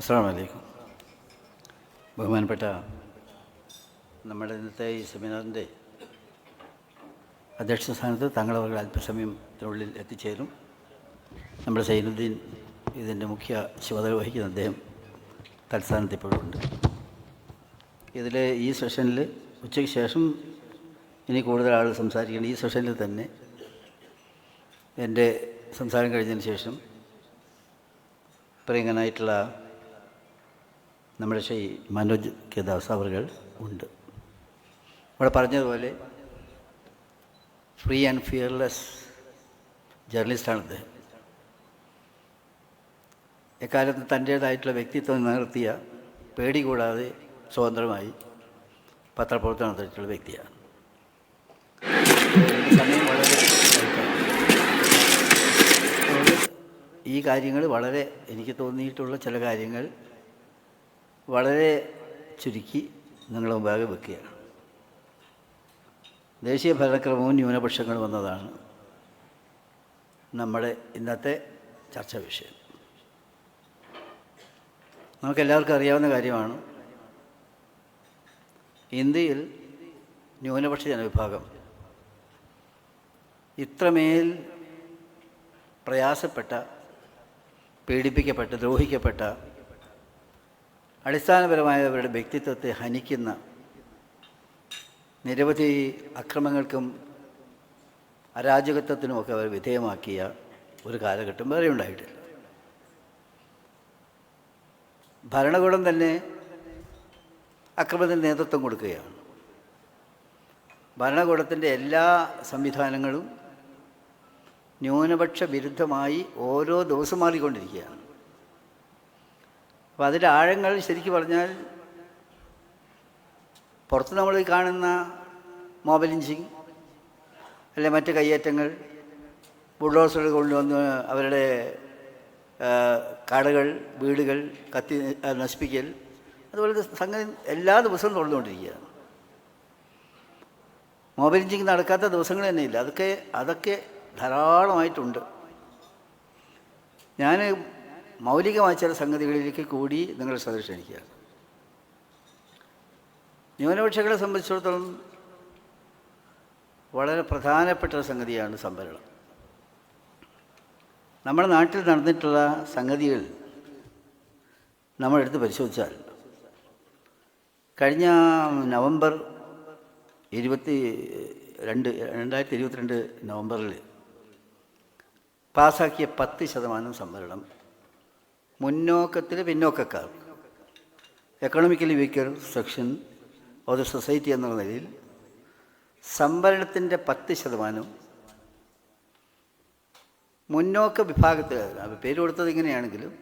അസ്സാം വലൈക്കും ബഹുമാനപ്പെട്ട നമ്മുടെ ഇന്നത്തെ ഈ സെമിനാറിന്റെ അധ്യക്ഷ സ്ഥാനത്ത് താങ്കളവർ അല്പസമയത്തിനുള്ളിൽ എത്തിച്ചേരും. നമ്മുടെ സൈനുദ്ദീൻ ഇതിന്റെ മുഖ്യ ചുമതല വഹിക്കുന്ന അദ്ദേഹം തൽസ്ഥാനത്ത് ഇപ്പോഴും ഉണ്ട് ഇതിൽ ഈ സെഷനിൽ ഉച്ചയ്ക്ക് ശേഷം ഇനി കൂടുതൽ ആൾ സംസാരിക്കണം. ഈ സെഷനിൽ തന്നെ എന്റെ സംസാരം കഴിഞ്ഞതിന് ശേഷം പ്രിയങ്കനായിട്ടുള്ള നമ്മുടെ ശ്രീ മനോജ് കെ ദാസ് അവർകൾ ഉണ്ട്. ഇവിടെ പറഞ്ഞതുപോലെ ഫ്രീ ആൻഡ് ഫിയർലെസ് ജേർണലിസ്റ്റാണ് അദ്ദേഹം എക്കാലത്ത് തന്റേതായിട്ടുള്ള വ്യക്തിത്വം നിലനിർത്തിയ പേടി കൂടാതെ സ്വതന്ത്രമായി പത്രപ്രവർത്തനം നടത്തിയിട്ടുള്ള വ്യക്തിയാണ്. സമയം വളരെ ഈ കാര്യങ്ങൾ വളരെ എനിക്ക് തോന്നിയിട്ടുള്ള ചില കാര്യങ്ങൾ വളരെ ചുരുക്കി നിങ്ങളുടെ മുമ്പാകെ വെക്കുകയാണ്. ദേശീയ ഭരണക്രമവും ന്യൂനപക്ഷങ്ങളും വന്നതാണ് നമ്മുടെ ഇന്നത്തെ ചർച്ചാ വിഷയം. നമുക്കെല്ലാവർക്കും അറിയാവുന്ന കാര്യമാണ് ഇന്ത്യയിൽ ന്യൂനപക്ഷ ജനവിഭാഗം ഇത്രമേൽ പ്രയാസപ്പെട്ട പീഡിപ്പിക്കപ്പെട്ട ദ്രോഹിക്കപ്പെട്ട അടിസ്ഥാനപരമായ അവരുടെ വ്യക്തിത്വത്തെ ഹനിക്കുന്ന നിരവധി അക്രമങ്ങൾക്കും അരാജകത്വത്തിനുമൊക്കെ അവർ വിധേയമാക്കിയ ഒരു കാലഘട്ടം വേറെ ഉണ്ടായിട്ടില്ല. ഭരണകൂടം തന്നെ അക്രമത്തിന് നേതൃത്വം കൊടുക്കുകയാണ്. ഭരണകൂടത്തിന്റെ എല്ലാ സംവിധാനങ്ങളും ന്യൂനപക്ഷ വിരുദ്ധമായി ഓരോ ദിവസം മാറിക്കൊണ്ടിരിക്കുകയാണ്. അപ്പോൾ അതിന്റെ ആഴങ്ങൾ ശരിക്കും പറഞ്ഞാൽ പുറത്ത് നമ്മൾ കാണുന്ന മോബലിഞ്ചിങ് അല്ലെ മറ്റ് കയ്യേറ്റങ്ങൾ ബുൾഡോസറുകൾ കൊണ്ടുവന്ന് അവരുടെ കടകൾ വീടുകൾ കത്തി നശിപ്പിക്കൽ. അതുപോലെ സംഗതി എല്ലാ ദിവസവും തുടർന്നുകൊണ്ടിരിക്കുകയാണ്. മൊബൈലിഞ്ചിങ് നടക്കാത്ത ദിവസങ്ങൾ തന്നെ ഇല്ല. അതൊക്കെ അതൊക്കെ ധാരാളമായിട്ടുണ്ട്. ഞാൻ മൗലികമായ ചില സംഗതികളിലേക്ക് കൂടി നിങ്ങൾ ശ്രദ്ധ ക്ഷണിക്കുക. ന്യൂനപക്ഷങ്ങളെ സംബന്ധിച്ചിടത്തോളം വളരെ പ്രധാനപ്പെട്ട സംഗതിയാണ് സംവരണം. നമ്മുടെ നാട്ടിൽ നടന്നിട്ടുള്ള സംഗതികൾ നമ്മളെടുത്ത് പരിശോധിച്ചാൽ കഴിഞ്ഞ നവംബർ ഇരുപത്തി രണ്ട് രണ്ടായിരത്തി ഇരുപത്തിരണ്ട് നവംബറിൽ പാസ്സാക്കിയ പത്ത് ശതമാനം സംവരണം മുന്നോക്കത്തിൽ പിന്നോക്കക്കാർ. Economically weaker section of the society എന്നുള്ള നിലയിൽ സംവരണത്തിന്റെ പത്ത് ശതമാനം മുന്നോക്ക വിഭാഗത്തിൽ പേര് കൊടുത്തത് ഇങ്ങനെയാണെങ്കിലും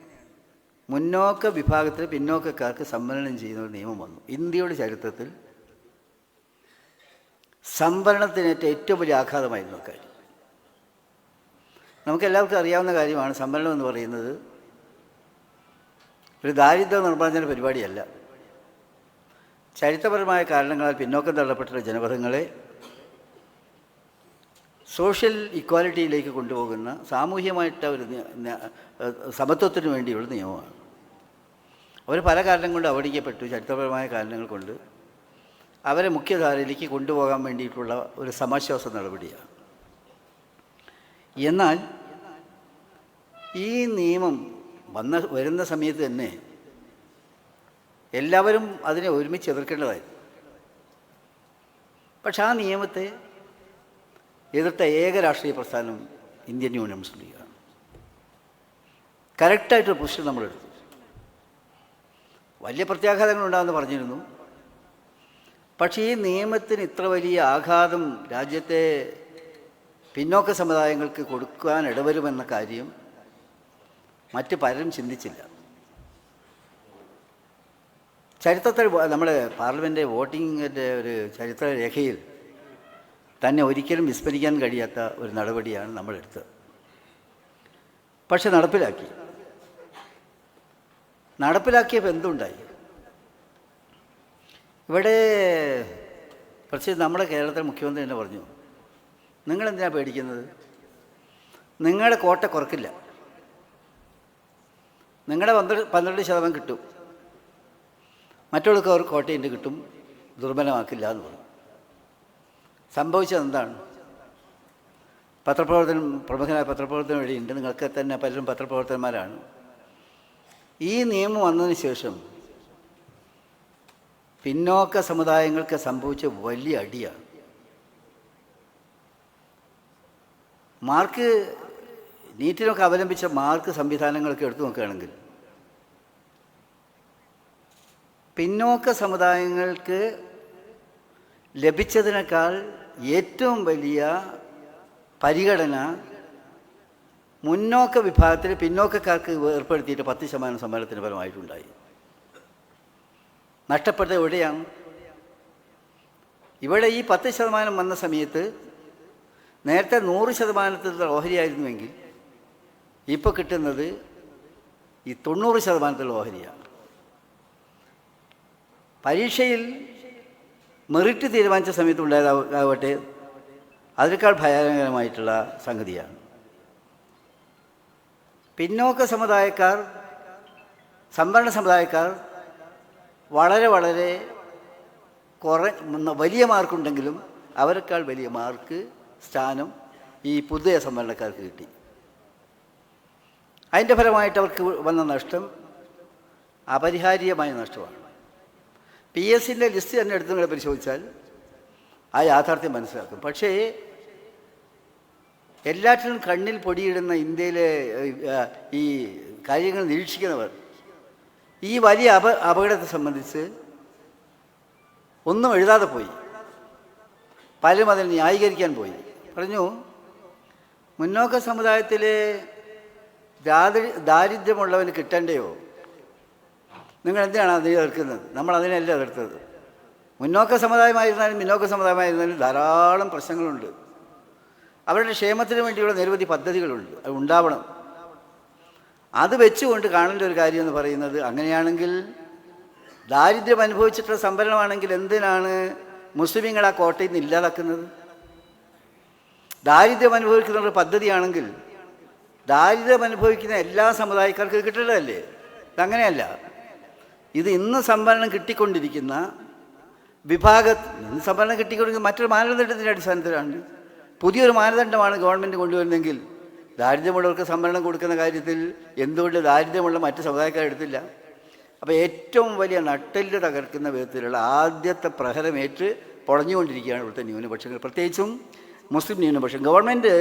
മുന്നോക്ക വിഭാഗത്തിൽ പിന്നോക്കക്കാർക്ക് സംവരണം ചെയ്യുന്ന ഒരു നിയമം വന്നു. ഇന്ത്യയുടെ ചരിത്രത്തിൽ സംവരണത്തിനേറ്റ ഏറ്റവും വലിയ ആഘാതമായിരുന്നു കാര്യം നമുക്ക് എല്ലാവർക്കും അറിയാവുന്ന കാര്യമാണ് സംവരണം എന്ന് പറയുന്നത് ഒരു ദാരിദ്ര്യ നിർമ്മാർജന പരിപാടിയല്ല. ചരിത്രപരമായ കാരണങ്ങളാൽ പിന്നോക്കം തള്ളപ്പെട്ട ജനപദങ്ങളെ സോഷ്യൽ ഇക്വാലിറ്റിയിലേക്ക് കൊണ്ടുപോകുന്ന സാമൂഹ്യമായിട്ട് ഒരു സമത്വത്തിന് വേണ്ടിയുള്ള നിയമമാണ്. അവർ പല കാരണം കൊണ്ട് അവഗണിക്കപ്പെട്ടു ചരിത്രപരമായ കാരണങ്ങൾ കൊണ്ട്. അവരെ മുഖ്യധാരയിലേക്ക് കൊണ്ടുപോകാൻ വേണ്ടിയിട്ടുള്ള ഒരു സമാശ്വാസ നടപടിയാണ്. എന്നാൽ ഈ നിയമം വന്ന വരുന്ന സമയത്ത് തന്നെ എല്ലാവരും അതിനെ ഒരുമിച്ച് എതിർക്കേണ്ടതായിരുന്നു. പക്ഷെ ആ നിയമത്തെ എതിർത്ത ഏക രാഷ്ട്രീയ പ്രസ്ഥാനം ഇന്ത്യൻ യൂണിയൻ മുസ്ലിം ലീഗാണ് കറക്റ്റായിട്ടൊരു പൊസിഷൻ നമ്മളെടുത്തു വലിയ പ്രത്യാഘാതങ്ങൾ ഉണ്ടാകുമെന്ന് പറഞ്ഞിരുന്നു. പക്ഷേ ഈ നിയമത്തിന് ഇത്ര വലിയ ആഘാതം രാജ്യത്തെ പിന്നോക്ക സമുദായങ്ങൾക്ക് കൊടുക്കാൻ ഇടവരുമെന്ന കാര്യം മറ്റ് പലരും ചിന്തിച്ചില്ല. ചരിത്രത്തിൽ നമ്മൾ പാർലമെന്റ് വോട്ടിങ്ങിന്റെ ഒരു ചരിത്രരേഖയിൽ തന്നെ ഒരിക്കലും വിസ്മരിക്കാൻ കഴിയാത്ത ഒരു നടപടിയാണ് നമ്മളെടുത്തത്. പക്ഷെ നടപ്പിലാക്കി. നടപ്പിലാക്കിയപ്പോൾ എന്തുണ്ടായി? ഇവിടെ പ്രത്യേകിച്ച് നമ്മുടെ കേരളത്തിലെ മുഖ്യമന്ത്രി തന്നെ പറഞ്ഞു നിങ്ങളെന്തിനാണ് പേടിക്കുന്നത്? നിങ്ങളുടെ കോട്ട കുറക്കില്ല. നിങ്ങളുടെ പന്ത്രണ്ട് പന്ത്രണ്ട് ശതമാനം കിട്ടും. മറ്റുള്ളവർക്ക് അവർ കോട്ടയിന്റെ കിട്ടും ദുർബലമാക്കില്ല എന്ന് പറഞ്ഞു സംഭവിച്ചത് എന്താണ് പത്രപ്രവർത്തനം പ്രമുഖനായ പത്രപ്രവർത്തനം വഴിയുണ്ട്. നിങ്ങൾക്ക് തന്നെ പലരും പത്രപ്രവർത്തകന്മാരാണ്. ഈ നിയമം വന്നതിന് ശേഷം പിന്നോക്ക സമുദായങ്ങൾക്ക് സംഭവിച്ച വലിയ അടിയാണ്. മാർക്ക് നീറ്റിനൊക്കെ അവലംബിച്ച മാർക്ക് സംവിധാനങ്ങളൊക്കെ എടുത്തു നോക്കുകയാണെങ്കിൽ പിന്നോക്ക സമുദായങ്ങൾക്ക് ലഭിച്ചതിനേക്കാൾ ഏറ്റവും വലിയ പരിഗണന മുന്നോക്ക വിഭാഗത്തിൽ പിന്നോക്കക്കാർക്ക് ഏർപ്പെടുത്തിയിട്ട് പത്ത് ശതമാനം സമ്മേളനത്തിന് ഫലമായിട്ടുണ്ടായി. നഷ്ടപ്പെട്ടത് എവിടെയാണ്? ഇവിടെ ഈ പത്ത് ശതമാനം വന്ന സമയത്ത് നേരത്തെ നൂറ് ശതമാനത്തിലുള്ള ഓഹരിയായിരുന്നുവെങ്കിൽ ഇപ്പോൾ കിട്ടുന്നത് ഈ തൊണ്ണൂറ് ശതമാനത്തിലുള്ള ഓഹരിയാണ്. പരീക്ഷയിൽ മെറിറ്റ് തീരുമാനിച്ച സമയത്ത് ഉണ്ടായതാവട്ടെ അതിനേക്കാൾ ഭയാനകരമായിട്ടുള്ള സംഗതിയാണ്. പിന്നോക്ക സമുദായക്കാർ സംവരണ സമുദായക്കാർ വളരെ വളരെ കുറ വലിയ മാർക്കുണ്ടെങ്കിലും അവരെക്കാൾ വലിയ മാർക്ക് സ്ഥാനം ഈ പുതിയ സംവരണക്കാർക്ക് കിട്ടി. അതിന്റെ ഫലമായിട്ട് അവർക്ക് വന്ന നഷ്ടം അപരിഹാര്യമായ നഷ്ടമാണ്. പി എസ് സിന്റെ ലിസ്റ്റ് തന്നെ എടുത്ത് നിങ്ങൾ പരിശോധിച്ചാൽ ആ യാഥാർത്ഥ്യം മനസ്സിലാക്കും. പക്ഷേ എല്ലാറ്റിനും കണ്ണിൽ പൊടിയിടുന്ന ഇന്ത്യയിലെ ഈ കാര്യങ്ങൾ നിരീക്ഷിക്കുന്നവർ ഈ വലിയ അപ അപകടത്തെ സംബന്ധിച്ച് ഒന്നും എഴുതാതെ പോയി. പലരും അതിൽ ന്യായീകരിക്കാൻ പോയി. പറഞ്ഞു മുന്നോക്ക സമുദായത്തിലെ ദാരി ദാരിദ്ര്യമുള്ളവന് കിട്ടണ്ടയോ? നിങ്ങൾ എന്തിനാണ് അതിനെ എതിർക്കുന്നത്? നമ്മൾ അതിനല്ല എതിർത്തത്. മുന്നോക്ക സമുദായമായിരുന്നാലും പിന്നോക്ക സമുദായമായിരുന്നാലും ധാരാളം പ്രശ്നങ്ങളുണ്ട്. അവരുടെ ക്ഷേമത്തിന് വേണ്ടിയുള്ള നിരവധി പദ്ധതികളുണ്ട്. അത് ഉണ്ടാവണം. അത് വെച്ചുകൊണ്ട് കാണേണ്ട ഒരു കാര്യം എന്ന് പറയുന്നത് അങ്ങനെയാണെങ്കിൽ ദാരിദ്ര്യം അനുഭവിച്ചിട്ടുള്ള സംഭരണമാണെങ്കിൽ എന്തിനാണ് മുസ്ലിങ്ങൾ ആ കോട്ടയിൽ നിന്ന് ഇല്ലാതാക്കുന്നത്? ദാരിദ്ര്യം അനുഭവിക്കുന്ന ഒരു പദ്ധതിയാണെങ്കിൽ ദാരിദ്ര്യം അനുഭവിക്കുന്ന എല്ലാ സമുദായക്കാർക്കും കിട്ടേണ്ടതല്ലേ? ഇതങ്ങനെയല്ല ഇത് ഇന്ന് സംവരണം കിട്ടിക്കൊണ്ടിരിക്കുന്ന വിഭാഗ ഇന്ന് സംവരണം കിട്ടിക്കൊണ്ടിരിക്കുന്ന മറ്റൊരു മാനദണ്ഡത്തിന്റെ അടിസ്ഥാനത്തിലാണ്. പുതിയൊരു മാനദണ്ഡമാണ് ഗവൺമെന്റ് കൊണ്ടുവരുന്നതെങ്കിൽ ദാരിദ്ര്യമുള്ളവർക്ക് സംവരണം കൊടുക്കുന്ന കാര്യത്തിൽ എന്തുകൊണ്ട് ദാരിദ്ര്യമുള്ള മറ്റ് സമുദായക്കാർ എടുത്തില്ല അപ്പോൾ ഏറ്റവും വലിയ നട്ടെല്ല് തകർക്കുന്ന വിധത്തിലുള്ള ആദ്യത്തെ പ്രഹരമേറ്റ് പൊളഞ്ഞുകൊണ്ടിരിക്കുകയാണ് ഇവിടുത്തെ ന്യൂനപക്ഷങ്ങൾ. പ്രത്യേകിച്ചും മുസ്ലിം ന്യൂനപക്ഷം. ഗവൺമെന്റ്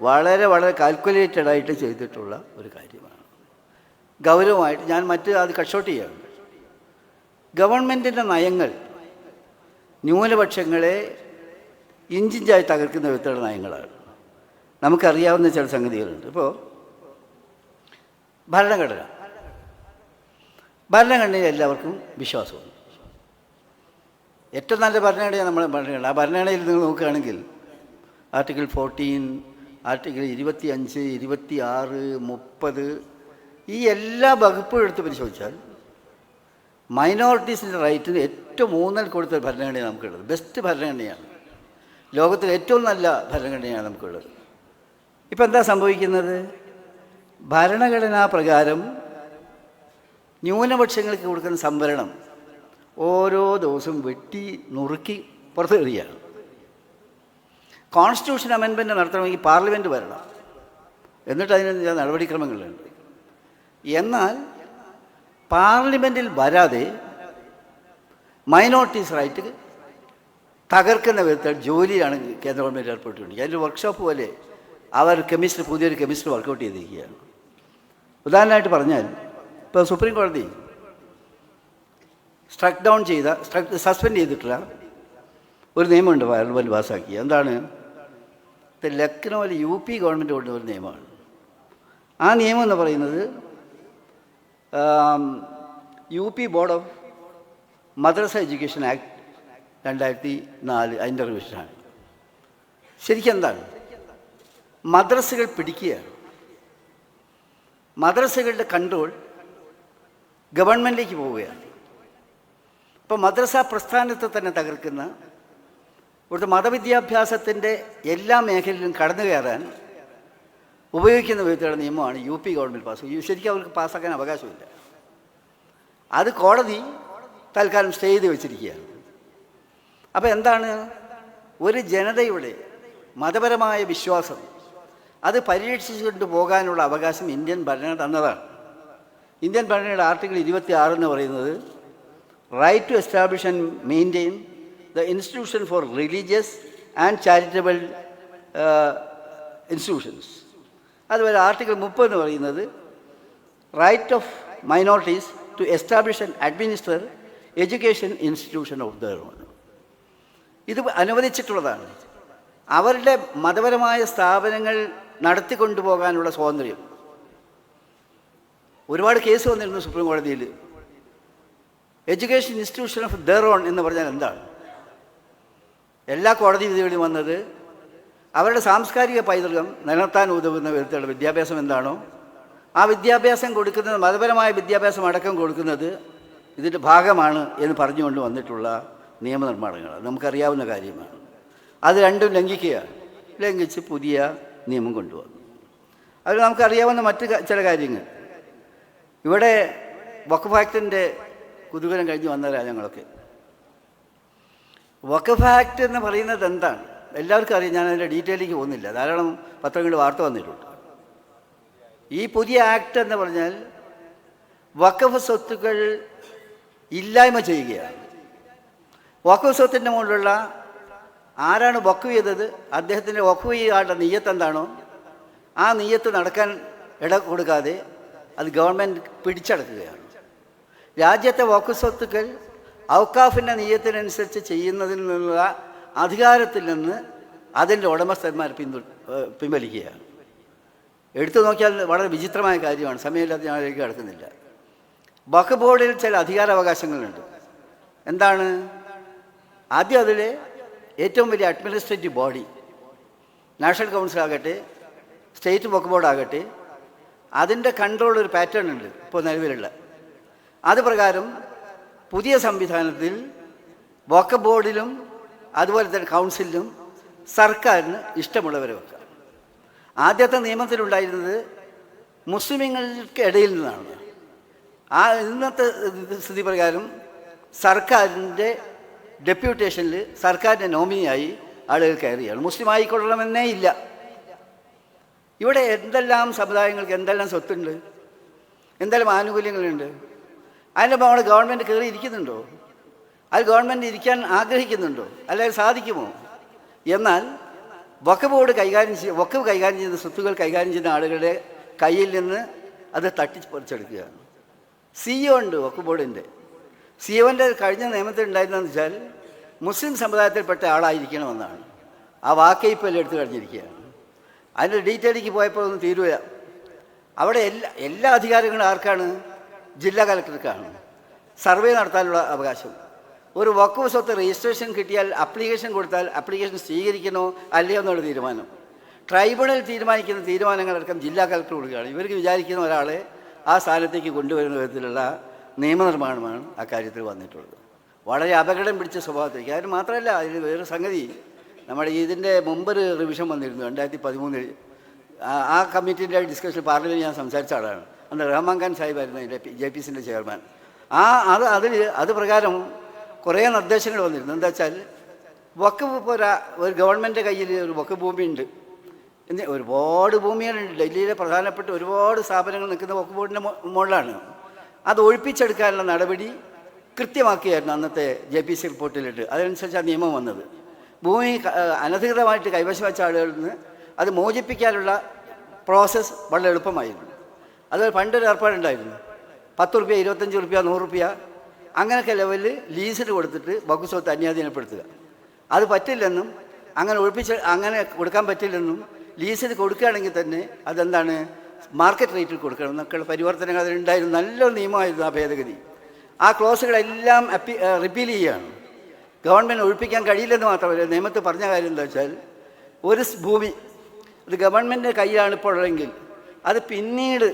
വളരെ വളരെ കാൽക്കുലേറ്റഡ് ആയിട്ട് ചെയ്തിട്ടുള്ള ഒരു കാര്യമാണ്. ഗൗരവമായിട്ട് ഞാൻ മറ്റ് അത് കഷോട്ട് ചെയ്യാണ് ഗവൺമെന്റിന്റെ നയങ്ങൾ ന്യൂനപക്ഷങ്ങളെ ഇഞ്ചിഞ്ചായി തകർക്കുന്ന വിധത്തിലുള്ള നയങ്ങളാണ്. നമുക്കറിയാവുന്ന ചില സംഗതികളുണ്ട്. ഇപ്പോൾ ഭരണഘടന. ഭരണഘടനയിൽ എല്ലാവർക്കും വിശ്വാസമുണ്ട്. ഏറ്റവും നല്ല ഭരണഘടനയാണ് നമ്മളെ ഭരണഘടന. ആ ഭരണഘടനയിൽ നിങ്ങൾ നോക്കുകയാണെങ്കിൽ ആർട്ടിക്കിൾ ഫോർട്ടീൻ ആർട്ടിക്കിൾ ഇരുപത്തി അഞ്ച് ഇരുപത്തി ആറ് മുപ്പത് ഈ എല്ലാ വകുപ്പും എടുത്ത് പരിശോധിച്ചാൽ മൈനോറിറ്റീസിന്റെ റൈറ്റിന് ഏറ്റവും ഊന്നൽ കൊടുത്ത ഭരണഘടന നമുക്കുള്ളത്. ബെസ്റ്റ് ഭരണഘടനയാണ്. ലോകത്തിലെ ഏറ്റവും നല്ല ഭരണഘടനയാണ് നമുക്കുള്ളത്. ഇപ്പം എന്താ സംഭവിക്കുന്നത്? ഭരണഘടനാ പ്രകാരം ന്യൂനപക്ഷങ്ങൾക്ക് കൊടുക്കുന്ന സംവരണം ഓരോ ദിവസവും വെട്ടി നുറുക്കി പുറത്ത് കയറിയാണ് കോൺസ്റ്റിറ്റ്യൂഷൻ അമെൻമെന്റ് നടത്തണമെങ്കിൽ പാർലമെന്റ് വരണം. എന്നിട്ട് അതിന് നടപടിക്രമങ്ങളുണ്ട്. എന്നാൽ പാർലമെന്റിൽ വരാതെ മൈനോറിറ്റീസ് റൈറ്റ് തകർക്കുന്ന വിധത്തിൽ ജോലിയാണ് കേന്ദ്ര ഗവൺമെന്റ് ഏർപ്പെട്ടിട്ടുണ്ട്. അതിന്റെ വർക്ക്ഷോപ്പ് പോലെ അവർ കെമിസ്ട്രി പുതിയൊരു കെമിസ്ട്രി വർക്കൗട്ട് ചെയ്തിരിക്കുകയാണ്. ഉദാഹരണമായിട്ട് പറഞ്ഞാൽ ഇപ്പോൾ സുപ്രീം കോടതി സ്ട്രക്ക് ഡൗൺ ചെയ്ത സ്ട്രക്ക് സസ്പെൻഡ് ചെയ്തിട്ടുള്ള ഒരു നിയമമുണ്ട് പാർലമെന്റ് പാസ്സാക്കി എന്താണ്? ലക്നൗവിൽ യു പി ഗവൺമെന്റ് കൊണ്ടുവരുന്ന നിയമമാണ്. ആ നിയമം എന്ന് പറയുന്നത് U P board of Madrasa education act രണ്ടായിരത്തി നാല് അതിന്റെ റിവിഷനാണ്. ശരിക്കെന്താണ് മദ്രസകൾ പിടിക്കുകയാണ് മദ്രസകളുടെ കൺട്രോൾ ഗവൺമെന്റിലേക്ക് പോവുകയാണ്. ഇപ്പോൾ മദ്രസ പ്രസ്ഥാനത്തെ തന്നെ തകർക്കുന്ന ഇവിടുത്തെ മതവിദ്യാഭ്യാസത്തിന്റെ എല്ലാ മേഖലയിലും കടന്നു കയറാൻ ഉപയോഗിക്കുന്ന വിധത്തിലുള്ള നിയമമാണ് യു പി ഗവൺമെന്റ് പാസ്. ശരിക്കും അവർക്ക് പാസ്സാക്കാൻ അവകാശമില്ല. അത് കോടതി തൽക്കാലം സ്റ്റേ ചെയ്ത് വെച്ചിരിക്കുകയാണ്. അപ്പോൾ എന്താണ്? ഒരു ജനതയുടെ മതപരമായ വിശ്വാസം അത് പരീക്ഷിച്ചുകൊണ്ട് പോകാനുള്ള അവകാശം ഇന്ത്യൻ ഭരണഘടന തന്നതാണ്. ഇന്ത്യൻ ഭരണയുടെ ആർട്ടിക്കിൾ ഇരുപത്തി ആറ് എന്ന് പറയുന്നത് right to establish and maintain the institution for religious and charitable institutions അതുപോലെ ആർട്ടിക്കിൾ മുപ്പത് എന്ന് പറയുന്നത് right of minorities to establish and administer education institution of the ഇത് അനുവദിച്ചിട്ടുള്ളതാണ്. അവരുടെ മതപരമായ സ്ഥാപനങ്ങൾ നടത്തിക്കൊണ്ടുപോകാനുള്ള സ്വാതന്ത്ര്യം. ഒരുപാട് കേസ് വന്നിരുന്നു സുപ്രീം കോടതിയിൽ. എഡ്യൂക്കേഷൻ ഇൻസ്റ്റിറ്റ്യൂഷൻ ഓഫ് ദർ എന്ന് പറഞ്ഞാൽ എന്താണ്? എല്ലാ കോടതി വിധികളിലും വന്നത് അവരുടെ സാംസ്കാരിക പൈതൃകം നിലനിർത്താൻ ഉതകുന്ന വിധത്തിലുള്ള വിദ്യാഭ്യാസം എന്താണോ ആ വിദ്യാഭ്യാസം കൊടുക്കുന്നത് മതപരമായ വിദ്യാഭ്യാസം അടക്കം കൊടുക്കുന്നത് ഇതിന്റെ ഭാഗമാണ് എന്ന് പറഞ്ഞുകൊണ്ട് വന്നിട്ടുള്ള നിയമനിർമ്മാണങ്ങൾ നമുക്കറിയാവുന്ന കാര്യമാണ്. അത് രണ്ടും ലംഘിക്കുക ലംഘിച്ച് പുതിയ നിയമം കൊണ്ടുവന്നു. അത് നമുക്കറിയാവുന്ന മറ്റ് ചില കാര്യങ്ങൾ. ഇവിടെ വഖഫ് ആക്ടിന്റെ കുതൂഹലം കഴിഞ്ഞ് വന്നവരാണ് ഞങ്ങളൊക്കെ വഖഫ് ആക്ട് എന്ന് പറയുന്നത് എന്താണ്? എല്ലാവർക്കും അറിയാം ഞാൻ അതിന്റെ ഡീറ്റെയിലേക്ക് പോകുന്നില്ല. ധാരാളം പത്രങ്ങളിൽ വാർത്ത വന്നിട്ടുണ്ട്. ഈ പുതിയ ആക്ട് എന്ന് പറഞ്ഞാൽ വക്കഫ് സ്വത്തുക്കൾ ഇല്ലായ്മ ചെയ്യുകയാണ്. വക്കഫ് സ്വത്തിന്റെ മുകളിലുള്ള ആരാണ് വക്കു ചെയ്തത്? അദ്ദേഹത്തിന്റെ വക്കു ചെയ്യാനുള്ള നെയ്യത്ത് എന്താണോ ആ നെയ്യത്ത് നടക്കാൻ ഇട കൊടുക്കാതെ അത് ഗവൺമെന്റ് പിടിച്ചടക്കുകയാണ്. രാജ്യത്തെ വക്കു സ്വത്തുക്കൾ ഔക്കാഫിന്റെ നെയ്യത്തിനനുസരിച്ച് ചെയ്യുന്നതിൽ നിന്നുള്ള അധികാരത്തിൽ നിന്ന് അതിന്റെ ഉടമസ്ഥന്മാർ പിന്തു പിൻവലിക്കുകയാണ്. എടുത്തു നോക്കിയാൽ വളരെ വിചിത്രമായ കാര്യമാണ്. സമയമില്ലാത്ത ഞാൻ അതിലേക്ക് കിടക്കുന്നില്ല. വഖഫ് ബോർഡിൽ ചില അധികാരാവകാശങ്ങളുണ്ട്. എന്താണ്? ആദ്യം അതിലെ ഏറ്റവും വലിയ അഡ്മിനിസ്ട്രേറ്റീവ് ബോഡി നാഷണൽ കൗൺസിൽ ആകട്ടെ സ്റ്റേറ്റ് വഖഫ് ബോർഡ് ആകട്ടെ അതിന്റെ കൺട്രോൾ ഒരു പാറ്റേൺ ഉണ്ട് ഇപ്പോൾ നിലവിലുള്ള. അത് പ്രകാരം പുതിയ സംവിധാനത്തിൽ വഖഫ് ബോർഡിലും അതുപോലെ തന്നെ കൗൺസിലിനും സർക്കാരിന് ഇഷ്ടമുള്ളവരെ വെക്കുക. ആദ്യത്തെ നിയമത്തിലുണ്ടായിരുന്നത് മുസ്ലിങ്ങൾക്ക് ഇടയിൽ നിന്നാണ്. ആ ഇന്നത്തെ സ്ഥിതി പ്രകാരം സർക്കാരിന്റെ ഡെപ്യൂട്ടേഷനിൽ സർക്കാരിന്റെ നോമിനിയായി ആളുകൾ കയറിയാണ് മുസ്ലിം ആയിക്കൊള്ളണമെന്നേ ഇല്ല. ഇവിടെ എന്തെല്ലാം സമുദായങ്ങൾക്ക് എന്തെല്ലാം സ്വത്തുണ്ട്? എന്തെല്ലാം ആനുകൂല്യങ്ങളുണ്ട്? അതിന്റെ നമ്മൾ ഗവൺമെന്റ് കയറി ഇരിക്കുന്നുണ്ടോ അത് ഗവൺമെന്റ് ഇരിക്കാൻ ആഗ്രഹിക്കുന്നുണ്ടോ? അല്ലെങ്കിൽ സാധിക്കുമോ? എന്നാൽ വക്കവ് ബോർഡ് കൈകാര്യം ചെയ്യ വക്കവ് കൈകാര്യം ചെയ്യുന്ന സ്വത്തുകൾ കൈകാര്യം ചെയ്യുന്ന ആളുകളുടെ കയ്യിൽ നിന്ന് അത് തട്ടിപ്പറിച്ചെടുക്കുകയാണ് സി ഒ ഉണ്ട് വഖഫ് ബോർഡിന്റെ സി ഒന്റെ കഴിഞ്ഞ നിയമത്തിൽ ഉണ്ടായിരുന്നതെന്ന് വെച്ചാൽ മുസ്ലിം സമുദായത്തിൽപ്പെട്ട ആളായിരിക്കണമെന്നാണ്. ആ വാക്കേ ഇപ്പോൾ എല്ലാം എടുത്തു കഴിഞ്ഞിരിക്കുകയാണ് അതിന്റെ ഡീറ്റെയിലേക്ക് പോയപ്പോൾ ഒന്നും തീരുക. അവിടെ എല്ലാ എല്ലാ അധികാരങ്ങളും ആർക്കാണ്? ജില്ലാ കലക്ടർക്കാണ്. സർവേ നടത്താനുള്ള അവകാശം. ഒരു വക്കുവ സ്വത്ത് രജിസ്ട്രേഷൻ കിട്ടിയാൽ അപ്ലിക്കേഷൻ കൊടുത്താൽ അപ്ലിക്കേഷൻ സ്വീകരിക്കണോ അല്ലയോ എന്നുള്ള തീരുമാനം. ട്രൈബ്യൂണൽ തീരുമാനിക്കുന്ന തീരുമാനങ്ങളടക്കം ജില്ലാ കലക്ടർ കൊടുക്കുകയാണ്. ഇവർക്ക് വിചാരിക്കുന്ന ഒരാളെ ആ സ്ഥാനത്തേക്ക് കൊണ്ടുവരുന്ന വിധത്തിലുള്ള നിയമനിർമ്മാണമാണ് അക്കാര്യത്തിൽ വന്നിട്ടുള്ളത്. വളരെ അപകടം പിടിച്ച സ്വഭാവത്തിലേക്ക്. അതിന് മാത്രമല്ല അതിന് വേറെ സംഗതി. നമ്മുടെ ഇതിന്റെ മുമ്പൊരു റിവിഷൻ വന്നിരുന്നു രണ്ടായിരത്തി പതിമൂന്നിൽ ആ- ആ കമ്മിറ്റീന്റെ ഡിസ്കഷൻ പാർലമെന്റിൽ ഞാൻ സംസാരിച്ച ആളാണ്. അന്ന് റഹ്മാൻ ഖാൻ സാഹിബായിരുന്നു അതിന്റെ ജെ പി സിന്റെ ചെയർമാൻ ആ അത് അതിൽ അത് പ്രകാരം കുറേ നിർദ്ദേശങ്ങൾ വന്നിരുന്നു. എന്താ വെച്ചാൽ വക്കഫ് പോരാ ഒരു ഗവൺമെന്റ് കയ്യിൽ ഒരു വക്കഫ് ഭൂമിയുണ്ട്. എന്ന് ഒരുപാട് ഭൂമികളുണ്ട്. ഡൽഹിയിലെ പ്രധാനപ്പെട്ട ഒരുപാട് സ്ഥാപനങ്ങൾ നിൽക്കുന്ന വക്ക് ബോർഡിന്റെ മുകളിലാണ്. അത് ഒഴിപ്പിച്ചെടുക്കാനുള്ള നടപടി കൃത്യമാക്കിയായിരുന്നു അന്നത്തെ ജെ പി സി റിപ്പോർട്ടിലിട്ട്. അതനുസരിച്ചാണ് നിയമം വന്നത്. ഭൂമി അനധികൃതമായിട്ട് കൈവശം വെച്ച ആളുകളിൽ നിന്ന് അത് മോചിപ്പിക്കാനുള്ള പ്രോസസ്സ് വളരെ എളുപ്പമായിരുന്നു. അത് പണ്ടൊരു ഏർപ്പാടുണ്ടായിരുന്നു. പത്ത് റുപ്യ ഇരുപത്തഞ്ച് റുപ്യ നൂറ് റുപ്യ അങ്ങനെയൊക്കെ ലെവലിൽ ലീസിന് കൊടുത്തിട്ട് വകുപ്പ് സ്വത്ത് അന്യാധീനപ്പെടുത്തുക. അത് പറ്റില്ലെന്നും അങ്ങനെ ഒഴിപ്പിച്ച് അങ്ങനെ കൊടുക്കാൻ പറ്റില്ലെന്നും ലീസിന് കൊടുക്കുകയാണെങ്കിൽ തന്നെ അതെന്താണ് മാർക്കറ്റ് റേറ്റിൽ കൊടുക്കണം എന്നൊക്കെയുള്ള പരിവർത്തനങ്ങൾ അതിലുണ്ടായിരുന്നു നല്ല നിയമമായിരുന്നു ആ ഭേദഗതി. ആ ക്ലോസുകളെല്ലാം അപ്പി റിപ്പീൽ ചെയ്യുകയാണ്. ഗവൺമെന്റ് ഒഴിപ്പിക്കാൻ കഴിയില്ലെന്ന് മാത്രമല്ല നിയമത്തിൽ പറഞ്ഞ കാര്യം എന്താ വെച്ചാൽ ഒരു ഭൂമി അത് ഗവൺമെന്റിന്റെ കയ്യിലാണ് ഇപ്പോൾ ഉള്ളതെങ്കിൽ അത് പിന്നീട്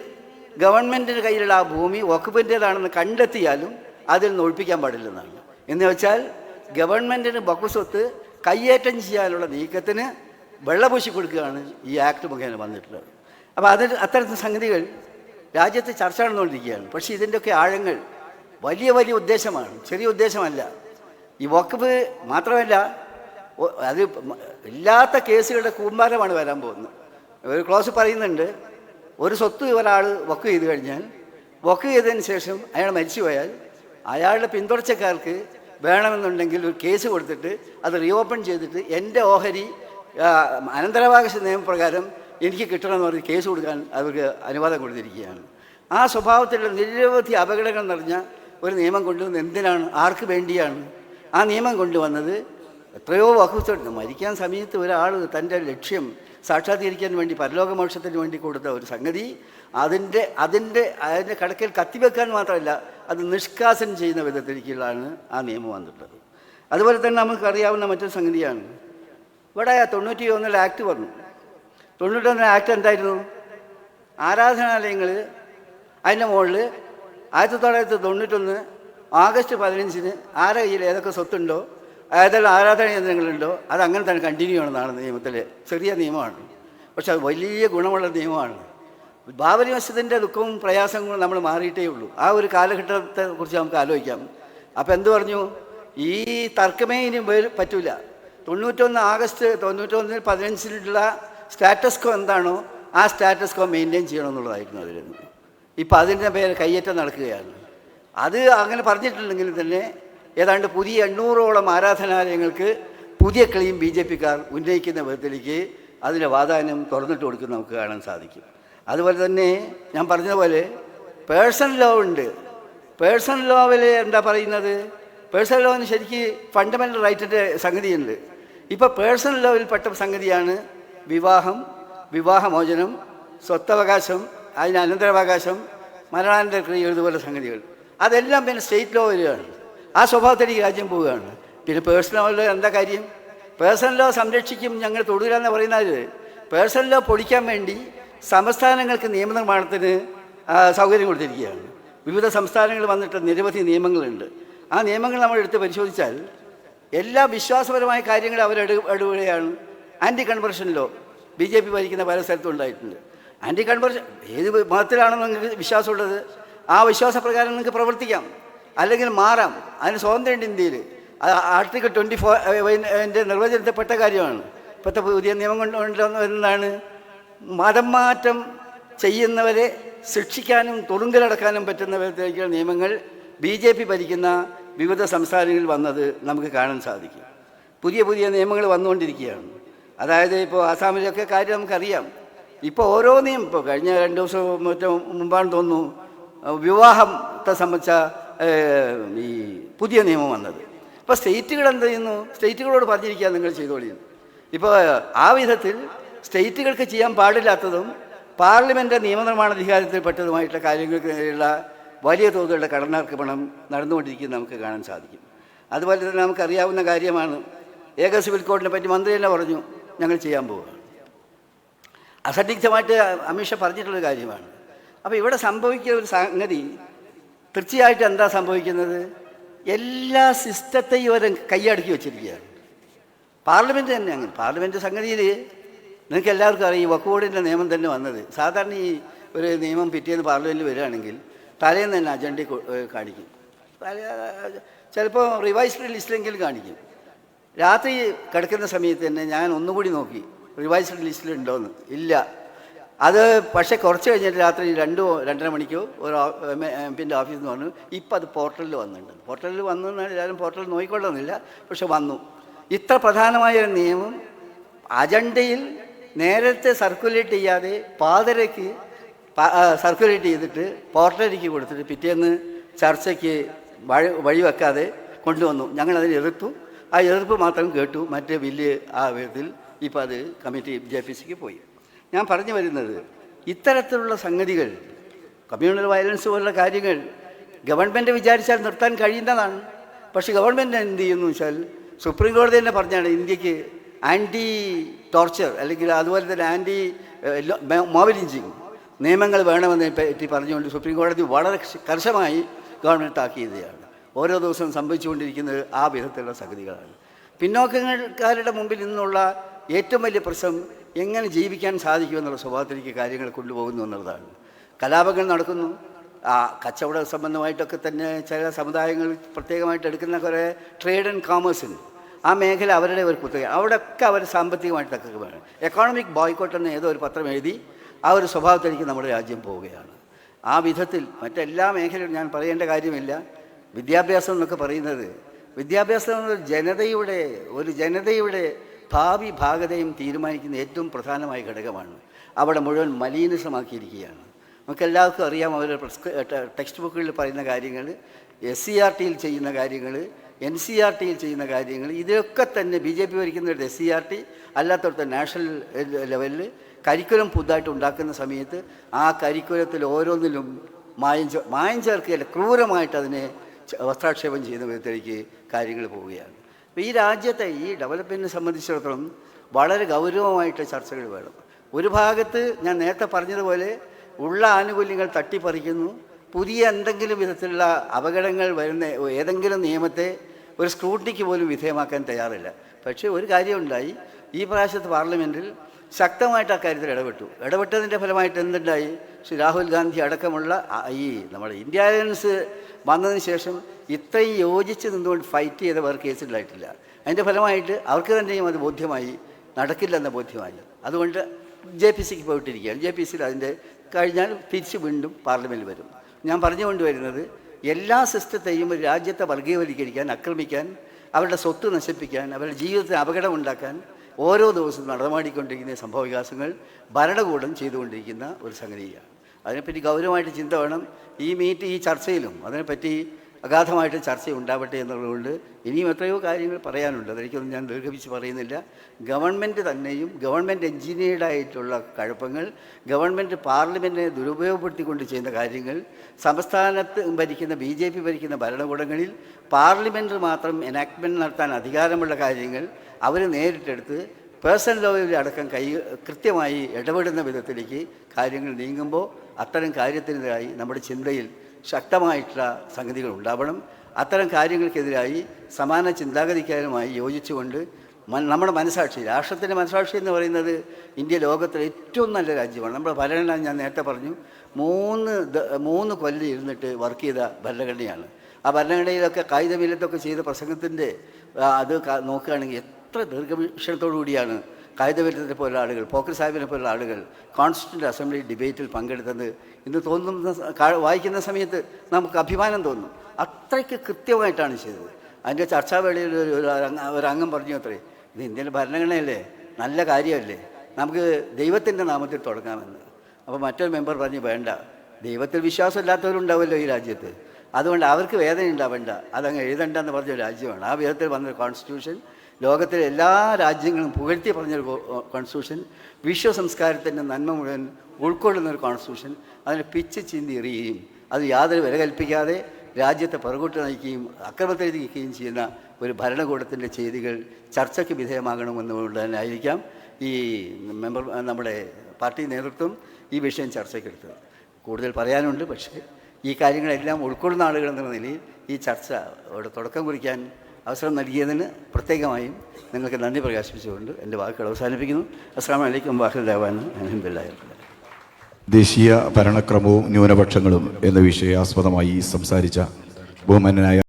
ഗവൺമെന്റിന്റെ കയ്യിലുള്ള ആ ഭൂമി വകുപ്പിന്റേതാണെന്ന് കണ്ടെത്തിയാലും അതിൽ നിന്ന് ഒഴിപ്പിക്കാൻ പാടില്ലെന്നാണ്. എന്ന് വെച്ചാൽ ഗവൺമെന്റിന് ബക്കുസ്വത്ത് സ്വത്ത് കയ്യേറ്റം ചെയ്യാനുള്ള നീക്കത്തിന് വെള്ളപൂശി കൊടുക്കുകയാണ് ഈ ആക്ട് മുഖേന വന്നിട്ടുള്ളത്. അപ്പോൾ അതിൽ അത്തരത്തിൽ സംഗതികൾ രാജ്യത്ത് ചർച്ച നടന്നുകൊണ്ടിരിക്കുകയാണ്. പക്ഷേ ഇതിന്റെയൊക്കെ ആഴങ്ങൾ വലിയ വലിയ ഉദ്ദേശമാണ്. ചെറിയ ഉദ്ദേശമല്ല. ഈ വഖഫ് മാത്രമല്ല അത് ഇല്ലാത്ത കേസുകളുടെ കൂമ്പാരമാണ് വരാൻ പോകുന്നത്. ഒരു ക്ലോസ് പറയുന്നുണ്ട് ഒരു സ്വത്ത് ഒരാൾ വക്ക് ചെയ്ത് കഴിഞ്ഞാൽ വക്ക് ചെയ്തതിന് ശേഷം അയാൾ മരിച്ചുപോയാൽ അയാളുടെ പിന്തുടർച്ചക്കാർക്ക് വേണമെന്നുണ്ടെങ്കിൽ ഒരു കേസ് കൊടുത്തിട്ട് അത് റീഓപ്പൺ ചെയ്തിട്ട് എന്റെ ഓഹരി അനന്തരാവകാശ നിയമപ്രകാരം എനിക്ക് കിട്ടണമെന്ന് പറഞ്ഞ് കേസ് കൊടുക്കാൻ അവർക്ക് അനുവാദം കൊടുത്തിരിക്കുകയാണ്. ആ സ്വഭാവത്തിലുള്ള നിരവധി അപകടങ്ങൾ നിറഞ്ഞ ഒരു നിയമം കൊണ്ടുവന്ന് എന്തിനാണ്? ആർക്ക് വേണ്ടിയാണ്? ആ നിയമം കൊണ്ടുവന്നത് എത്രയോ വകുപ്പുണ്ട് മരിക്കാൻ സമയത്ത് ഒരാൾ തന്റെ ലക്ഷ്യം സാക്ഷാത്കരിക്കാൻ വേണ്ടി പരലോകമോക്ഷത്തിന് വേണ്ടി കൊടുത്ത ഒരു സംഗതി അതിന്റെ അതിന്റെ അതിന്റെ കടക്കിൽ കത്തിവെക്കാൻ മാത്രമല്ല അത് നിഷ്കാസനം ചെയ്യുന്ന വിധത്തിലേക്കുള്ളതാണ് ആ നിയമം വന്നിട്ടുള്ളത്. അതുപോലെ തന്നെ നമുക്ക് അറിയാവുന്ന മറ്റൊരു സംഗതിയാണ്. ഇവിടെ തൊണ്ണൂറ്റി ഒന്നിൽ ആക്ട് വന്നു. തൊണ്ണൂറ്റൊന്നിൽ ആക്ട് എന്തായിരുന്നു? ആരാധനാലയങ്ങൾ അതിന്റെ മുകളിൽ ആയിരത്തി തൊള്ളായിരത്തി തൊണ്ണൂറ്റൊന്ന് ആഗസ്റ്റ് പതിനഞ്ചിന് ആരുടെ കയ്യിൽ ഏതൊക്കെ സ്വത്തുണ്ടോ ഏതെല്ലാം ആരാധന കേന്ദ്രങ്ങളുണ്ടോ അത് അങ്ങനെ തന്നെ കണ്ടിന്യൂ ആണെന്നാണ് നിയമത്തിൽ ചെറിയ നിയമമാണ്. പക്ഷെ അത് വലിയ ഗുണമുള്ള നിയമമാണ്. ബാബരി മസ്ജിദിന്റെ ദുഃഖവും പ്രയാസങ്ങളും നമ്മൾ മാറിയിട്ടേ ഉള്ളൂ. ആ ഒരു കാലഘട്ടത്തെ കുറിച്ച് നമുക്ക് ആലോചിക്കാം. അപ്പോൾ എന്ത് പറഞ്ഞു? ഈ തർക്കമേ ഇനി പറ്റൂല. തൊണ്ണൂറ്റൊന്ന് ആഗസ്റ്റ് തൊണ്ണൂറ്റൊന്നിൽ പതിനഞ്ചിലുള്ള സ്റ്റാറ്റസ് കോ എന്താണോ ആ സ്റ്റാറ്റസ് കോ മെയിന്റെയിൻ ചെയ്യണമെന്നുള്ളതായിരുന്നു അതിൽ ഇപ്പം അതിന്റെ പേര് കയ്യേറ്റം നടക്കുകയാണ്. അത് അങ്ങനെ പറഞ്ഞിട്ടുണ്ടെങ്കിൽ തന്നെ ഏതാണ്ട് പുതിയ എണ്ണൂറോളം ആരാധനാലയങ്ങൾക്ക് പുതിയ ക്ലെയിം ബി ജെ പിക്കാർ ഉന്നയിക്കുന്ന വിധത്തിലേക്ക് അതിന്റെ വാതാനം തുറന്നിട്ട് കൊടുക്കുന്ന നമുക്ക് കാണാൻ സാധിക്കും. അതുപോലെ തന്നെ ഞാൻ പറഞ്ഞതുപോലെ പേഴ്സണൽ ലോ ഉണ്ട്. പേഴ്സണൽ ലോവിൽ എന്താ പറയുന്നത്? പേഴ്സണൽ ലോവിന് ശരിക്ക് ഫണ്ടമെന്റൽ റൈറ്റിന്റെ സംഗതിയുണ്ട്. ഇപ്പോൾ പേഴ്സണൽ ലോവിൽപ്പെട്ട സംഗതിയാണ് വിവാഹം വിവാഹമോചനം സ്വത്തവകാശം അതിന് അനന്തരാവകാശം മരണാനന്തര ക്രിയ ഇതുപോലെ സംഗതികൾ. അതെല്ലാം പിന്നെ സ്റ്റേറ്റ് ലോ വരികയാണ് ആ സ്വഭാവത്തിലേക്ക് രാജ്യം പോവുകയാണ്. പിന്നെ പേഴ്സണൽ ലോ എന്താ കാര്യം? പേഴ്സണൽ ലോ സംരക്ഷിക്കും ഞങ്ങൾ തൊടുക എന്ന് പറയുന്നത് പേഴ്സണൽ ലോ പൊടിക്കാൻ വേണ്ടി സംസ്ഥാനങ്ങൾക്ക് നിയമനിർമ്മാണത്തിന് സൗകര്യം കൊടുത്തിരിക്കുകയാണ്. വിവിധ സംസ്ഥാനങ്ങൾ വന്നിട്ട് നിരവധി നിയമങ്ങളുണ്ട്. ആ നിയമങ്ങൾ നമ്മൾ എടുത്ത് പരിശോധിച്ചാൽ എല്ലാ വിശ്വാസപരമായ കാര്യങ്ങളും അവർ ഇടപെടുകയാണ് anti conversion law B J P ഭരിക്കുന്ന പല സ്ഥലത്തും ഉണ്ടായിട്ടുണ്ട്. ആന്റി കൺവെർഷൻ ഏത് മതത്തിലാണെന്ന് നിങ്ങൾക്ക് വിശ്വാസമുള്ളത്? ആ വിശ്വാസപ്രകാരം നിങ്ങൾക്ക് പ്രവർത്തിക്കാം. അല്ലെങ്കിൽ മാറാം. അതിന് സ്വാതന്ത്ര്യമുണ്ട് ഇന്ത്യയിൽ. ആർട്ടിക്കിൾ ട്വന്റി ഫോർ എന്റെ നിർവചനത്തിൽപ്പെട്ട കാര്യമാണ്. ഇപ്പോഴത്തെ പുതിയ നിയമം കൊണ്ട് കൊണ്ടുവന്നതാണ് മതം മാറ്റം ചെയ്യുന്നവരെ ശിക്ഷിക്കാനും തുറുങ്കിലടക്കാനും പറ്റുന്ന വിധത്തിലേക്കുള്ള നിയമങ്ങൾ ബി ജെ പി ഭരിക്കുന്ന വിവിധ സംസ്ഥാനങ്ങളിൽ വന്നത് നമുക്ക് കാണാൻ സാധിക്കും. പുതിയ പുതിയ നിയമങ്ങൾ വന്നുകൊണ്ടിരിക്കുകയാണ്. അതായത് ഇപ്പോൾ ആസാമിലൊക്കെ കാര്യം നമുക്കറിയാം. ഇപ്പോൾ ഓരോ നിയമം ഇപ്പോൾ കഴിഞ്ഞ രണ്ട് ദിവസം മറ്റോ മുമ്പാണ് തോന്നുന്നു വിവാഹത്തെ സംബന്ധിച്ച ഈ പുതിയ നിയമം വന്നത്. അപ്പോൾ സ്റ്റേറ്റുകൾ എന്ത് ചെയ്യുന്നു? സ്റ്റേറ്റുകളോട് പറഞ്ഞിരിക്കുക നിങ്ങൾ ചെയ്തോളിയും. ഇപ്പോൾ ആ വിധത്തിൽ സ്റ്റേറ്റുകൾക്ക് ചെയ്യാൻ പാടില്ലാത്തതും പാർലമെന്റ് നിയമനിർമ്മാണ അധികാരത്തിൽപ്പെട്ടതുമായിട്ടുള്ള നേരെയുള്ള വലിയ തോതിലുള്ള കടന്നാക്രമണം നടന്നുകൊണ്ടിരിക്കുന്നത് നമുക്ക് കാണാൻ സാധിക്കും. അതുപോലെ തന്നെ നമുക്കറിയാവുന്ന കാര്യമാണ്. ഏക സിവിൽ കോഡിനെ പറ്റി മന്ത്രി തന്നെ പറഞ്ഞു ഞങ്ങൾ ചെയ്യാൻ പോവുകയാണ്. അസന്നിഗ്ധമായിട്ട് അമിത്ഷാ പറഞ്ഞിട്ടുള്ള കാര്യമാണ്. അപ്പോൾ ഇവിടെ സംഭവിക്കുന്ന ഒരു സംഗതി തീർച്ചയായിട്ടും എന്താ സംഭവിക്കുന്നത്? എല്ലാ സിസ്റ്റത്തെയും അവർ കൈയടക്കി വെച്ചിരിക്കുകയാണ്. പാർലമെന്റ് തന്നെ അങ്ങനെ. പാർലമെന്റ് സംഗതിയിൽ നിങ്ങൾക്ക് എല്ലാവർക്കും അറിയാം ഈ വക്കോടിന്റെ നിയമം തന്നെ വന്നത്. സാധാരണ ഈ ഒരു നിയമം പിറ്റേന്ന് പാർലമെന്റിൽ വരികയാണെങ്കിൽ തലേന്ന് തന്നെ അജണ്ട കാണിക്കും. ചിലപ്പോൾ റിവൈസ്ഡ് ലിസ്റ്റിലെങ്കിലും കാണിക്കും. രാത്രി കിടക്കുന്ന സമയത്ത് തന്നെ ഞാൻ ഒന്നുകൂടി നോക്കി റിവൈസ്ഡ് ലിസ്റ്റിലുണ്ടോയെന്ന് ഇല്ല. അത് പക്ഷേ കുറച്ച് കഴിഞ്ഞിട്ട് രാത്രി രണ്ട് രണ്ടര മണിക്കോ ഒരു എം പിന്റെ ഓഫീസിൽ നിന്ന് പറഞ്ഞു ഇപ്പം അത് പോർട്ടലിൽ വന്നിട്ടുണ്ട്. പോർട്ടലിൽ വന്നു എല്ലാവരും പോർട്ടലിൽ നോക്കിക്കൊള്ളുന്നില്ല പക്ഷെ വന്നു. ഇത്ര പ്രധാനമായ ഒരു നിയമം അജണ്ടയിൽ നേരത്തെ സർക്കുലേറ്റ് ചെയ്യാതെ പാതരയ്ക്ക് സർക്കുലേറ്റ് ചെയ്തിട്ട് പോർട്ടലിലേക്ക് കൊടുത്തിട്ട് പിറ്റേന്ന് ചർച്ചയ്ക്ക് വഴി വഴിവെക്കാതെ കൊണ്ടുവന്നു. ഞങ്ങളതിന് എതിർത്തു. ആ എതിർപ്പ് മാത്രം കേട്ടു. മറ്റേ ബില്ല് ആ വിധത്തിൽ ഇപ്പോൾ അത് കമ്മിറ്റി ജെ പി സിക്ക് പോയി. ഞാൻ പറഞ്ഞു വരുന്നത്. ഇത്തരത്തിലുള്ള സംഗതികൾ കമ്മ്യൂണൽ വയലൻസ് പോലുള്ള കാര്യങ്ങൾ ഗവൺമെന്റ് വിചാരിച്ചാൽ നിർത്താൻ കഴിയുന്നതാണ്. പക്ഷേ ഗവൺമെന്റ് എന്ത് ചെയ്യുന്നു വെച്ചാൽ സുപ്രീം കോടതി തന്നെ പറഞ്ഞാണ് ഇന്ത്യയ്ക്ക് ആന്റി ടോർച്ചർ അല്ലെങ്കിൽ അതുപോലെ തന്നെ ആന്റി മോബ് ലിഞ്ചിങ് നിയമങ്ങൾ വേണമെന്ന് പറ്റി പറഞ്ഞുകൊണ്ട് സുപ്രീം കോടതി വളരെ കർശനമായി ഗവൺമെന്റ് ആക്കിയതാണ് ഓരോ ദിവസവും സംഭവിച്ചുകൊണ്ടിരിക്കുന്നത് ആ വിധത്തിലുള്ള സംഗതികളാണ്. പിന്നോക്കങ്ങൾക്കാരുടെ മുമ്പിൽ നിന്നുള്ള ഏറ്റവും വലിയ പ്രശ്നം എങ്ങനെ ജീവിക്കാൻ സാധിക്കുമെന്നുള്ള സ്വഭാവത്തിലേക്ക് കാര്യങ്ങൾ കൊണ്ടുപോകുന്നു എന്നുള്ളതാണ്. കലാപങ്ങൾ നടക്കുന്നു. ആ കച്ചവട സംബന്ധമായിട്ടൊക്കെ തന്നെ ചില സമുദായങ്ങൾ പ്രത്യേകമായിട്ട് എടുക്കുന്ന കുറേ ട്രേഡ് ആൻഡ് കോമേഴ്സ് ഉണ്ട്. ആ മേഖല അവരുടെ ഒരു കുത്തക അവിടെയൊക്കെ അവർ സാമ്പത്തികമായിട്ടൊക്കെ വേണം എക്കോണമിക് ബോയ്ക്കോട്ട് എന്ന് ഏതോ ഒരു പത്രം എഴുതി ആ ഒരു സ്വഭാവത്തിലേക്ക് നമ്മുടെ രാജ്യം പോവുകയാണ്. ആ വിധത്തിൽ മറ്റെല്ലാ മേഖലയും ഞാൻ പറയേണ്ട കാര്യമില്ല. വിദ്യാഭ്യാസം എന്നൊക്കെ പറയുന്നത് വിദ്യാഭ്യാസം ജനതയുടെ ഒരു ജനതയുടെ ഭാവി ഭാഗതയും തീരുമാനിക്കുന്ന ഏറ്റവും പ്രധാനമായ ഘടകമാണ്. അവിടെ മുഴുവൻ മലീനസമാക്കിയിരിക്കുകയാണ്. നമുക്കെല്ലാവർക്കും അറിയാം അവർ ടെക്സ്റ്റ് ബുക്കുകളിൽ പറയുന്ന കാര്യങ്ങൾ എസ് സി ആർ ടിയിൽ ചെയ്യുന്ന കാര്യങ്ങൾ എൻ സി ആർ ടിയിൽ ചെയ്യുന്ന കാര്യങ്ങൾ ഇതൊക്കെ തന്നെ ബി ജെ പി ഭരിക്കുന്നിടത്ത് എസ് സി ആർ ടി അല്ലാത്തടത്ത് നാഷണൽ ലെവലിൽ കരിക്കുലം പുതുതായിട്ട് ഉണ്ടാക്കുന്ന സമയത്ത് ആ കരിക്കുലത്തിൽ ഓരോന്നിലും മായം മായം ചേർക്കുകയല്ല ക്രൂരമായിട്ട് അതിനെ വസ്ത്രാക്ഷേപം ചെയ്യുന്ന വിധത്തിലേക്ക് കാര്യങ്ങൾ പോവുകയാണ്. അപ്പോൾ ഈ രാജ്യത്തെ ഈ ഡെവലപ്മെന്റിനെ സംബന്ധിച്ചിടത്തോളം വളരെ ഗൗരവമായിട്ട് ചർച്ചകൾ വേണം. ഒരു ഭാഗത്ത് ഞാൻ നേരത്തെ പറഞ്ഞതുപോലെ ഉള്ള ആനുകൂല്യങ്ങൾ തട്ടിപ്പറിക്കുന്നു. പുതിയ എന്തെങ്കിലും വിധത്തിലുള്ള അപകടങ്ങൾ വരുന്ന ഏതെങ്കിലും നിയമത്തെ ഒരു സ്ക്രൂട്ടിക്ക് പോലും വിധേയമാക്കാൻ തയ്യാറില്ല. പക്ഷേ ഒരു കാര്യമുണ്ടായി. ഈ പ്രാവശ്യത്തെ പാർലമെന്റിൽ ശക്തമായിട്ട് ആ കാര്യത്തിൽ ഇടപെട്ടു. ഇടപെട്ടതിന്റെ ഫലമായിട്ട് എന്തുണ്ടായി? ശ്രീ രാഹുൽ ഗാന്ധി അടക്കമുള്ള ഈ നമ്മുടെ ഇന്ത്യ അലയൻസ് വന്നതിന് ശേഷം ഇത്രയും യോജിച്ച് നിന്നുകൊണ്ട് ഫൈറ്റ് ചെയ്തവർ കേസിലായിട്ടില്ല അതിന്റെ ഫലമായിട്ട് അവർക്ക് തന്നെയും അത് ബോധ്യമായി. നടക്കില്ലെന്ന ബോധ്യമായി. അതുകൊണ്ട് ജെ പി സിക്ക് പോയിട്ടിരിക്കുകയാണ്. ജെ പി സിയിൽ അതിന്റെ കഴിഞ്ഞാൽ തിരിച്ച് വീണ്ടും പാർലമെന്റിൽ വരും. ഞാൻ പറഞ്ഞുകൊണ്ട് വരുന്നത് എല്ലാ സിസ്റ്റത്തെയും ഒരു രാജ്യത്തെ വർഗീയവൽക്കരിക്കാൻ ആക്രമിക്കാൻ അവരുടെ സ്വത്ത് നശിപ്പിക്കാൻ അവരുടെ ജീവിതത്തിന് അപകടമുണ്ടാക്കാൻ ഓരോ ദിവസവും നടമാടിക്കൊണ്ടിരിക്കുന്ന സംഭവവികാസങ്ങൾ ഭരണകൂടം ചെയ്തുകൊണ്ടിരിക്കുന്ന ഒരു സംഗതിയാണ്. അതിനെപ്പറ്റി ഗൗരവമായിട്ട് ചിന്ത വേണം. ഈ മീറ്റ് ഈ ചർച്ചയിലും അതിനെപ്പറ്റി അഗാധമായിട്ട് ചർച്ച ഉണ്ടാവട്ടെ എന്നുള്ളതുകൊണ്ട് ഇനിയും എത്രയോ കാര്യങ്ങൾ പറയാനുണ്ട്. അതെനിക്കൊന്നും ഞാൻ ദീർഘിപ്പിച്ച് പറയുന്നില്ല. ഗവൺമെന്റ് തന്നെയും ഗവൺമെന്റ് എഞ്ചിനീയർഡായിട്ടുള്ള കുഴപ്പങ്ങൾ ഗവൺമെന്റ് പാർലമെന്റിനെ ദുരുപയോഗപ്പെടുത്തിക്കൊണ്ട് ചെയ്യുന്ന കാര്യങ്ങൾ സംസ്ഥാനത്ത് ഭരിക്കുന്ന ബി ജെ പി ഭരിക്കുന്ന ഭരണകൂടങ്ങളിൽ പാർലമെന്റ് മാത്രം എനാക്ട്മെന്റ് നടത്താൻ അധികാരമുള്ള കാര്യങ്ങൾ അവർ നേരിട്ടെടുത്ത് പേഴ്സണൽ ലോയിൽ അടക്കം കൈ കൃത്യമായി ഇടപെടുന്ന വിധത്തിലേക്ക് കാര്യങ്ങൾ നീങ്ങുമ്പോൾ അത്തരം കാര്യത്തിനെതിരായി നമ്മുടെ ചിന്തയിൽ ശക്തമായിട്ടുള്ള സംഗതികൾ ഉണ്ടാവണം. അത്തരം കാര്യങ്ങൾക്കെതിരായി സമാന ചിന്താഗതിക്കാരുമായി യോജിച്ചുകൊണ്ട് നമ്മുടെ മനസാക്ഷി രാഷ്ട്രത്തിന്റെ മനസാക്ഷി എന്ന് പറയുന്നത് ഇന്ത്യ ലോകത്തിലെ ഏറ്റവും നല്ല രാജ്യമാണ്. നമ്മുടെ ഭരണഘടന ഞാൻ നേരത്തെ പറഞ്ഞു മൂന്ന് മൂന്ന് കൊല്ലം ഇരുന്നിട്ട് വർക്ക് ചെയ്ത ഭരണഘടനയാണ്. ആ ഭരണഘടനയിലൊക്കെ കായികമില്ലത്തൊക്കെ ചെയ്ത പ്രസംഗത്തിന്റെ അത് നോക്കുകയാണെങ്കിൽ എത്ര ദീർഘവീക്ഷണത്തോടു കൂടിയാണ് കായികവില്ലത്തെ പോലുള്ള ആളുകൾ പോക്കർ സാഹിബിനെ പോലുള്ള ആളുകൾ കോൺസ്റ്റിറ്റ്യൂന്റ് അസംബ്ലി ഡിബേറ്റിൽ പങ്കെടുത്തത് ഇന്ന് തോന്നുന്ന വായിക്കുന്ന സമയത്ത് നമുക്ക് അഭിമാനം തോന്നും. അത്രയ്ക്ക് കൃത്യമായിട്ടാണ് ചെയ്തത്. അതിന്റെ ചർച്ചാവേളയിൽ ഒരു ഒരു അംഗ- പറഞ്ഞു അത്രേ ഇത് ഇന്ത്യയിലെ ഭരണഘടനയല്ലേ? നല്ല കാര്യമല്ലേ? നമുക്ക് ദൈവത്തിന്റെ നാമത്തിൽ തുടങ്ങാമെന്ന്. അപ്പോൾ മറ്റൊരു മെമ്പർ പറഞ്ഞു വേണ്ട. ദൈവത്തിൽ വിശ്വാസമില്ലാത്തവരുണ്ടാവുമല്ലോ ഈ രാജ്യത്ത്. അതുകൊണ്ട് അവർക്ക് വേദന ഉണ്ടാവേണ്ട അതങ്ങ് എഴുതണ്ടെന്ന് പറഞ്ഞ രാജ്യമാണ്. ആ വിധത്തിൽ വന്നൊരു കോൺസ്റ്റിറ്റ്യൂഷൻ ലോകത്തിലെ എല്ലാ രാജ്യങ്ങളും പുകഴ്ത്തി പറഞ്ഞൊരു കോൺസ്റ്റിറ്റ്യൂഷൻ വിശ്വ സംസ്കാരത്തിന്റെ നന്മ മുഴുവൻ ഉൾക്കൊള്ളുന്ന ഒരു കോൺസ്റ്റിറ്റ്യൂഷൻ അതിനെ പിച്ച് ചിന്തി എറിയുകയും അത് യാതൊരു വില കൽപ്പിക്കാതെ രാജ്യത്തെ പുറകോട്ട് നയിക്കുകയും അക്രമത്തെ നയിക്കുകയും ചെയ്യുന്ന ഒരു ഭരണകൂടത്തിന്റെ ചെയ്തികൾ ചർച്ചയ്ക്ക് വിധേയമാകണമെന്നുകൊണ്ട് തന്നെ ആയിരിക്കാം ഈ മെമ്പർ നമ്മുടെ പാർട്ടി നേതൃത്വം ഈ വിഷയം ചർച്ചയ്ക്കെടുത്തത്. കൂടുതൽ പറയാനുണ്ട് പക്ഷേ ഈ കാര്യങ്ങളെല്ലാം ഉൾക്കൊള്ളുന്ന ആളുകൾ എന്നുള്ള നിലയിൽ ഈ ചർച്ച അവിടെ തുടക്കം കുറിക്കാൻ അവസരം നൽകിയതിന് പ്രത്യേകമായും നിങ്ങൾക്ക് നന്ദി പ്രകാശിപ്പിച്ചുകൊണ്ട് എന്റെ വാക്കുകൾ അവസാനിപ്പിക്കുന്നു. അസ്സാം വലൈക്കും വാഹുദേവാൻ അലഹമുല്ലാ ദേശീയ ഭരണക്രമവും ന്യൂനപക്ഷങ്ങളും എന്ന വിഷയാസ്പദമായി സംസാരിച്ച ബഹുമാന്യനായ